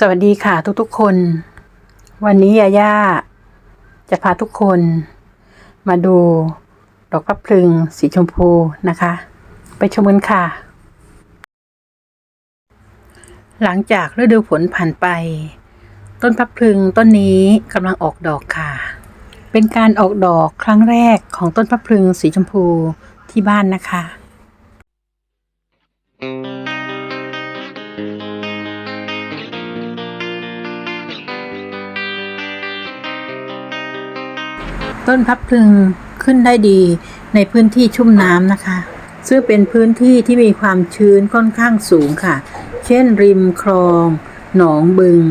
สวัสดีค่ะทุกๆคน วันนี้ยาย่าจะพาทุกคน มาดูดอกพระพลึงสีชมพูนะคะ ไปชมกันค่ะ หลังจากฤดูฝนผ่านไป ต้นพระพลึงต้นนี้กำลังออกดอกค่ะ เป็นการออกดอกครั้งแรกของต้นพระพลึงสีชมพูที่บ้านนะคะ ต้นพับพลึงขึ้นได้ดีในพื้นที่ชุ่มน้ำนะคะ ซึ่งเป็นพื้นที่ที่มีความชื้นค่อนข้างสูงค่ะ เช่น ริมคลอง หนองบึง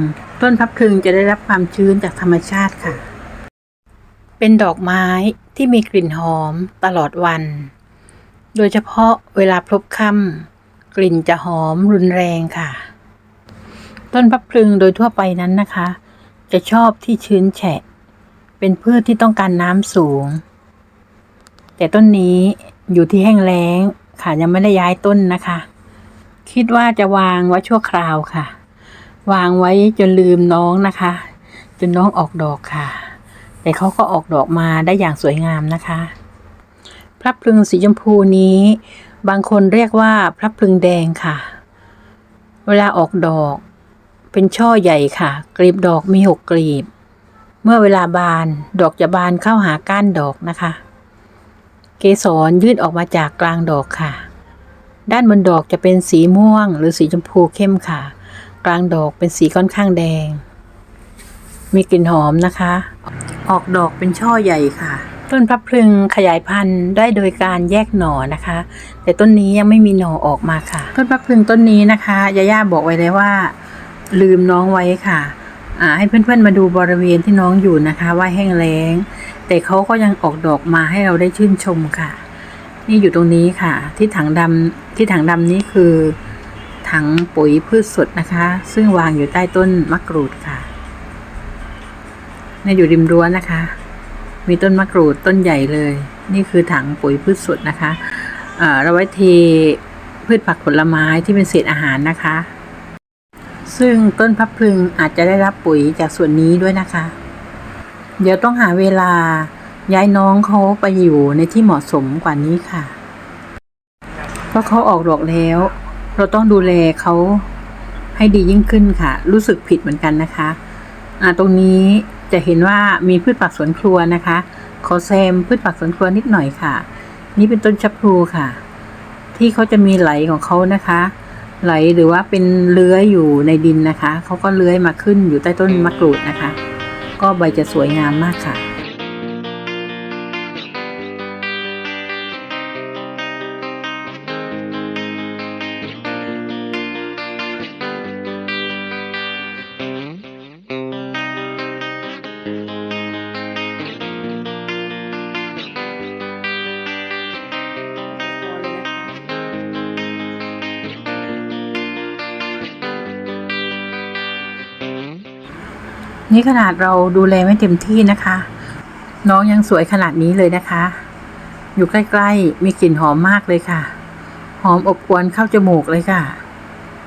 ต้นพับพลึงจะได้รับความชื้นจากธรรมชาติค่ะ เป็นดอกไม้ที่มีกลิ่นหอมตลอดวัน โดยเฉพาะเวลาพลบค่ำกลิ่นจะหอมรุนแรงค่ะ ต้นพับพลึงโดยทั่วไปนั้นนะคะ จะชอบที่ชื้นแฉะ เป็นพืชที่ต้องการน้ำสูง แต่ต้นนี้อยู่ที่แห้งแล้งค่ะยังไม่ได้ย้ายต้นนะคะ คิดว่าจะวางไว้ชั่วคราวค่ะ วางไว้จนลืมน้องนะคะ จนน้องออกดอกค่ะ แต่เขาก็ออกดอกมาได้อย่างสวยงามนะคะ พระพลึงสีชมพูนี้ บางคนเรียกว่าพระพลึงแดงค่ะ เวลาออกดอก เป็นช่อใหญ่ค่ะ กลีบดอกมีหกกลีบ มื่อเวลาบานดอกจะบานเข้าหาก้านดอกนะคะ เกสรยืดออกมาจากกลางดอกค่ะ ด้านบนดอกจะเป็นสีม่วงหรือสีชมพูเข้มค่ะ กลางดอกเป็นสีค่อนข้างแดง มีกลิ่นหอมนะคะ ออกดอกเป็นช่อใหญ่ค่ะ ต้นพระพลึงขยายพันธุ์ได้โดยการแยกหน่อนะคะ แต่ต้นนี้ยังไม่มีหน่อออกมาค่ะ ต้นพระพลึงต้นนี้นะคะยาย่าบอกไว้เลยว่า ลืมน้องไว้ค่ะ ให้เพื่อนๆมาดูบริเวณที่น้องอยู่นะคะ ว่าแห้งแล้ง แต่เขาก็ยังออกดอกมาให้เราได้ชื่นชมค่ะ นี่อยู่ตรงนี้ค่ะ ที่ถังดำที่ถังดำนี้คือ ถังปุ๋ยพืชสดนะคะ ซึ่งวางอยู่ใต้ต้นมะกรูดค่ะนี่อยู่ริมรั้วนะคะ มีต้นมะกรูดต้นใหญ่เลย นี่คือถังปุ๋ยพืชสดนะคะเราไว้เทพืชผักผลไม้ที่เป็นเศษอาหารนะคะ ซึ่งต้นพับพลึงอาจจะได้รับปุ๋ยจากส่วนนี้ด้วยนะคะ เดี๋ยวต้องหาเวลาย้ายน้องเขาไปอยู่ในที่เหมาะสมกว่านี้ค่ะ เพราะเขาออกดอกแล้ว เราต้องดูแลเขาให้ดียิ่งขึ้นค่ะ รู้สึกผิดเหมือนกันนะคะอ่าตรงนี้จะเห็นว่ามีพืชผักสวนครัวนะคะ ขอแซมพืชผักสวนครัวนิดหน่อยค่ะ นี่เป็นต้นชับพลูค่ะ ที่เขาจะมีไหลของเขานะคะ ไหลหรือว่าเป็นเลื้อยอยู่ในดินนะคะ เขาก็เลื้อยมาขึ้นอยู่ใต้ต้นมะกรูดนะคะ ก็ใบจะสวยงามมากค่ะ นี่ขนาดเราดูแลไม่เต็มที่นะคะ น้องยังสวยขนาดนี้เลยนะคะ อยู่ใกล้ๆ มีกลิ่นหอมมากเลยค่ะ หอมอบอวนเข้าจมูกเลยค่ะ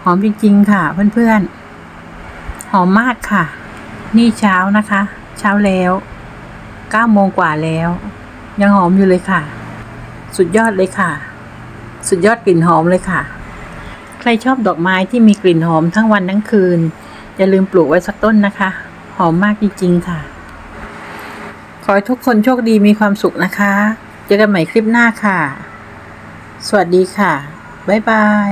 หอมจริงๆค่ะเพื่อนๆ หอมมากค่ะ นี่เช้านะคะ เช้าแล้วเก้าโมงกว่าแล้ว ยังหอมอยู่เลยค่ะ สุดยอดเลยค่ะ สุดยอดกลิ่นหอมเลยค่ะ ใครชอบดอกไม้ที่มีกลิ่นหอมทั้งวันทั้งคืนอย่าลืมปลูกไว้สักต้นนะคะ อมมากจริง ๆ ค่ะ ขอให้ทุกคนโชคดีมีความสุขนะคะ เจอกันใหม่คลิปหน้าค่ะ สวัสดีค่ะ บ๊ายบาย